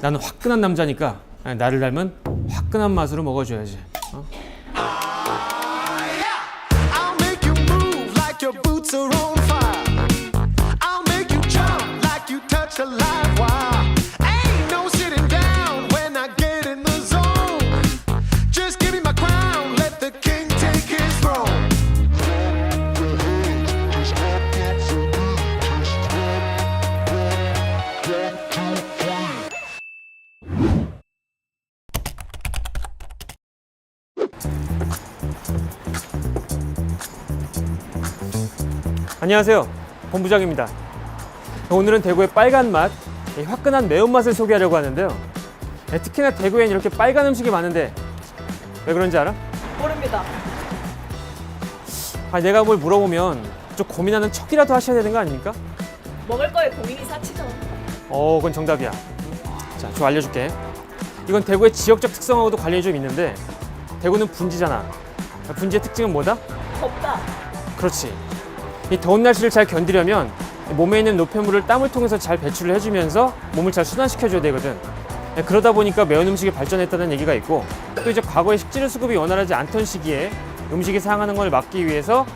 나는 화끈한 남자니까 나를 닮은 화끈한 맛으로 먹어줘야지. 어? 안녕하세요. 본부장입니다. 오늘은 대구의 빨간 맛, 이 화끈한 매운맛을 소개하려고 하는데요. 예, 특히나 대구엔 이렇게 빨간 음식이 많은데 왜 그런지 알아? 모릅니다. 아, 내가 뭘 물어보면 좀 고민하는 척이라도 하셔야 되는 거 아닙니까? 먹을 거에 고민이 사치죠. 어, 그건 정답이야. 자, 좀 알려줄게. 이건 대구의 지역적 특성하고도 관련이 좀 있는데 대구는 분지잖아. 분지의 특징은 뭐다? 덥다. 그렇지. 이 더운 날씨를 잘 견디려면 몸에 있는 노폐물을 땀을 통해서 잘 배출을 해주면서 몸을 잘 순환시켜줘야 되거든. 네, 그러다 보니까 매운 음식이 발전했다는 얘기가 있고 또 이제 과거에 식재료 수급이 원활하지 않던 시기에 음식이 상하는 걸 막기 위해서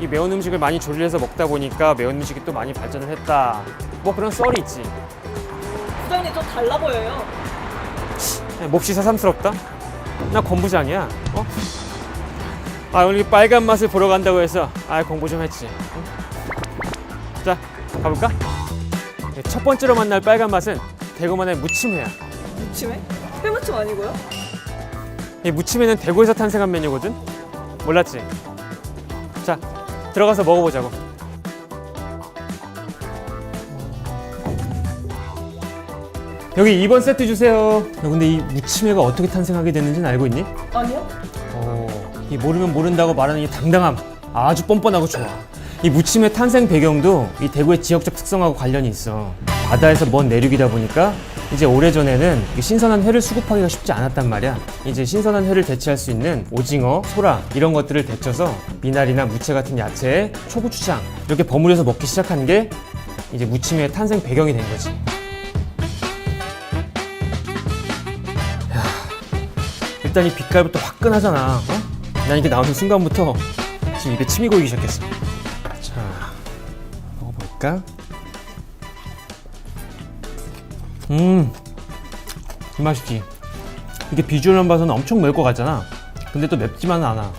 이 매운 음식을 많이 조리해서 먹다 보니까 매운 음식이 또 많이 발전을 했다. 뭐 그런 썰이 있지. 부장님 좀 달라 보여요. 네, 몹시 새삼스럽다. 나 공부장이야. 어? 아 오늘 이 빨간 맛을 보러 간다고 해서 아 공부 좀 했지. 응? 자 가볼까? 네, 첫 번째로 만날 빨간 맛은 대구만의 무침회야. 무침에? 회무침 아니고요? 이 무침회는 대구에서 탄생한 메뉴거든. 몰랐지? 자 들어가서 먹어보자고. 여기 2번 세트 주세요. 너 근데 이 무침회가 어떻게 탄생하게 됐는지는 알고 있니? 아니요. 어, 이 모르면 모른다고 말하는 이 당당함 아주 뻔뻔하고 좋아. 이 무침의 탄생 배경도 이 대구의 지역적 특성하고 관련이 있어. 바다에서 먼 내륙이다 보니까 이제 오래전에는 이 신선한 회를 수급하기가 쉽지 않았단 말이야. 이제 신선한 회를 대체할 수 있는 오징어, 소라 이런 것들을 데쳐서 미나리나 무채 같은 야채에 초고추장 이렇게 버무려서 먹기 시작한 게 이제 무침의 탄생 배경이 된 거지. 일단 이 빛깔부터 화끈하잖아. 어? 난 이게 나오는 순간부터 지금 입에 침이 고이기 시작했어. 자, 먹어볼까? 음, 이 맛이지. 이게 비주얼만 봐서는 엄청 매울 것 같잖아. 근데 또 맵지만은 않아.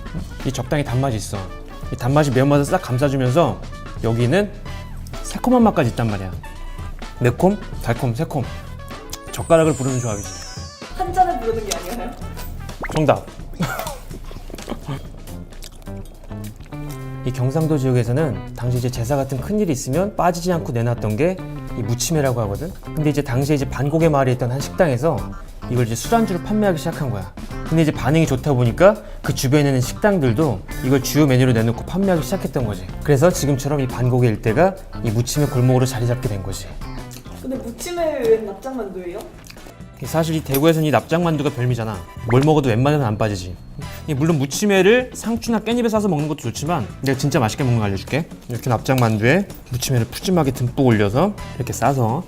이 적당히 단맛이 있어. 이 단맛이 매운맛을 싹 감싸주면서 여기는 새콤한 맛까지 있단 말이야. 매콤, 달콤, 새콤. 젓가락을 부르는 조합이지. 한 잔을 부르는 게 아니에요? 정답. 이 경상도 지역에서는 당시 이제 제사 같은 큰 일이 있으면 빠지지 않고 내놨던 게 이 무침회라고 하거든. 근데 이제 당시에 이제 반곡의 마을에 있던 한 식당에서 이걸 이제 술안주로 판매하기 시작한 거야. 근데 이제 반응이 좋다 보니까 그 주변에 있는 식당들도 이걸 주요 메뉴로 내놓고 판매하기 시작했던 거지. 그래서 지금처럼 이 반곡의 일대가 이 무침의 골목으로 자리 잡게 된 거지. 근데 무침에 웬 납작만두예요? 사실 이 대구에서는 이 납작만두가 별미잖아. 뭘 먹어도 웬만해서는 안 빠지지. 이 물론 무침회를 상추나 깻잎에 싸서 먹는 것도 좋지만 내가 진짜 맛있게 먹는 거 알려줄게. 이렇게 납작만두에 무침회를 푸짐하게 듬뿍 올려서 이렇게 싸서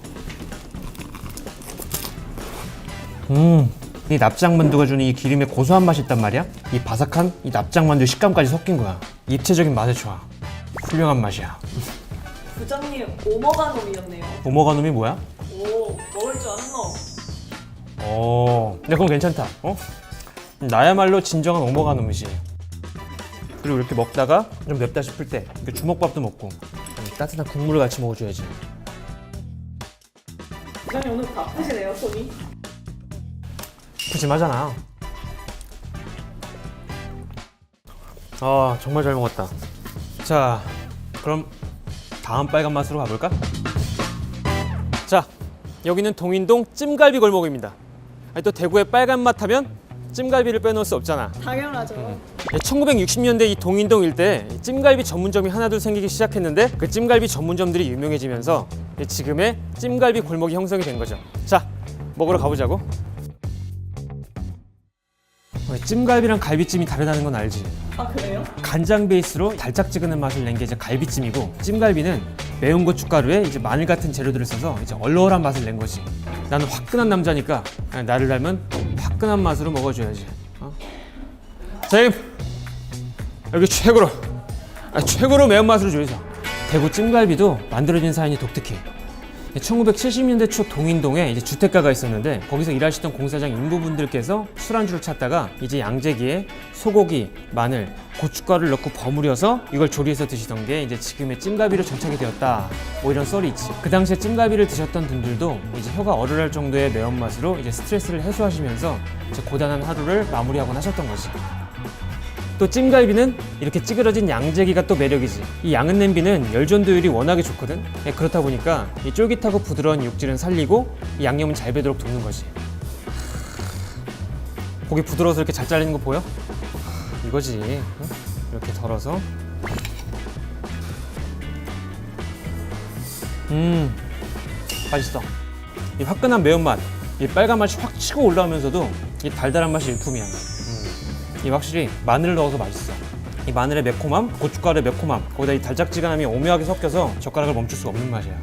음, 이 납작만두가 주는 이 기름의 고소한 맛이 있단 말이야. 이 바삭한 이 납작만두의 식감까지 섞인 거야. 입체적인 맛에 좋아. 훌륭한 맛이야. 부장님 오머가 놈이었네요. 오모가 놈이 뭐야? 어, 근데 그건 괜찮다. 어? 나야말로 진정한 오모가 놈이지. 그리고 이렇게 먹다가 좀 맵다 싶을 때 이렇게 주먹밥도 먹고 따뜻한 국물을 같이 먹어줘야지. 부장님 오늘 바쁘시네요 손이. 푸짐하잖아. 아, 정말 잘 먹었다. 자, 그럼 다음 빨간 맛으로 가볼까? 자, 여기는 동인동 찜갈비 골목입니다. 아니, 또 대구의 빨간 맛 하면 찜갈비를 빼놓을 수 없잖아. 당연하죠. 1960년대 이 동인동 일대에 찜갈비 전문점이 하나둘 생기기 시작했는데 그 찜갈비 전문점들이 유명해지면서 지금의 찜갈비 골목이 형성이 된 거죠. 자, 먹으러 가보자고. 어, 찜갈비랑 갈비찜이 다르다는 건 알지? 아 그래요? 간장 베이스로 달짝지근한 맛을 낸 게 이제 갈비찜이고 찜갈비는 매운 고춧가루에 이제 마늘 같은 재료들을 써서 이제 얼얼한 맛을 낸 거지. 나는 화끈한 남자니까 나를 닮은 화끈한 맛으로 먹어줘야지. 어? 선생님 여기 최고로 아, 최고로 매운 맛으로 조이서 대구 찜갈비도 만들어진 사연이 독특해 1970년대 초 동인동에 이제 주택가가 있었는데 거기서 일하시던 공사장 인부분들께서 술안주를 찾다가 이제 양재기에 소고기, 마늘, 고춧가루를 넣고 버무려서 이걸 조리해서 드시던 게 이제 지금의 찜갈비로 정착이 되었다. 뭐 이런 썰이 있지. 그 당시에 찜갈비를 드셨던 분들도 이제 혀가 얼얼할 정도의 매운맛으로 이제 스트레스를 해소하시면서 이제 고단한 하루를 마무리하곤 하셨던 거지. 또 찜갈비는 이렇게 찌그러진 양재기가 또 매력이지. 이 양은 냄비는 열전도율이 워낙에 좋거든. 예, 그렇다 보니까 이 쫄깃하고 부드러운 육질은 살리고 이 양념은 잘 배도록 돕는 거지. 고기 부드러워서 이렇게 잘 잘리는 거 보여? 이거지. 응? 이렇게 덜어서. 음, 맛있어. 이 화끈한 매운맛, 이 빨간 맛이 확 치고 올라오면서도 이 달달한 맛이 일품이야. 이 확실히 마늘을 넣어서 맛있어. 이 마늘의 매콤함, 고춧가루의 매콤함, 거기다 이 달짝지근함이 오묘하게 섞여서 젓가락을 멈출 수가 없는 맛이야.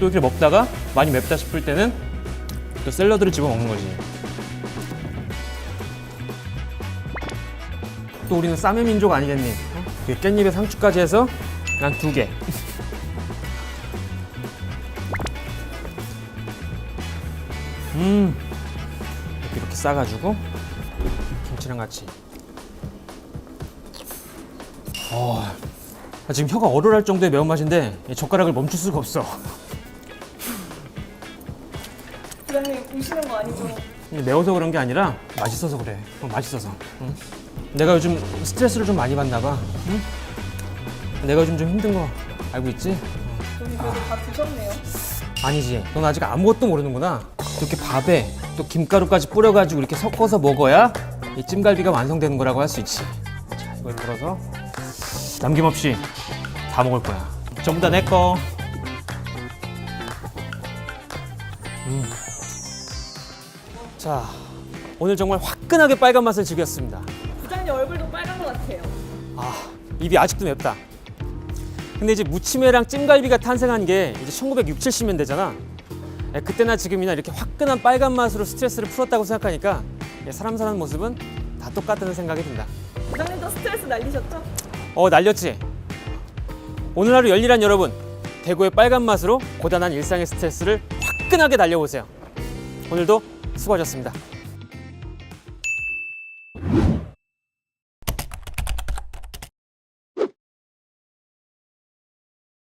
또 이렇게 먹다가 많이 맵다 싶을 때는 또 샐러드를 집어 먹는 거지. 또 우리는 쌈의 민족 아니겠니? 어? 이 깻잎에 상추까지 해서 난 두 개. 음, 이렇게 싸가지고 김치랑 같이. 어, 아, 지금 혀가 얼얼할 정도의 매운맛인데 이 젓가락을 멈출 수가 없어. 부장님 우시는 거 아니죠? 매워서 그런 게 아니라 맛있어서 그래. 어, 맛있어서. 응? 내가 요즘 스트레스를 좀 많이 받나 봐. 응? 내가 요즘 좀 힘든 거 알고 있지? 그래도 다 드셨네요. 아니지. 넌 아직 아무것도 모르는구나. 이렇게 밥에 또 김가루까지 뿌려가지고 이렇게 섞어서 먹어야 이 찜갈비가 완성되는 거라고 할 수 있지. 자, 이걸 풀어서 남김없이 다 먹을 거야. 전부 다 내 거. 음. 자, 오늘 정말 화끈하게 빨간 맛을 즐겼습니다. 부장님 얼굴도 빨간 것 같아요. 아, 입이 아직도 맵다. 근데 이제 무침회랑 찜갈비가 탄생한 게 이제 1960, 70년대잖아. 예, 그때나 지금이나 이렇게 화끈한 빨간 맛으로 스트레스를 풀었다고 생각하니까 예, 사람 사는 모습은 다 똑같다는 생각이 든다. 부장님도 스트레스 날리셨죠? 어, 날렸지? 오늘 하루 열일한 여러분, 대구의 빨간 맛으로 고단한 일상의 스트레스를 화끈하게 날려보세요. 오늘도 수고하셨습니다.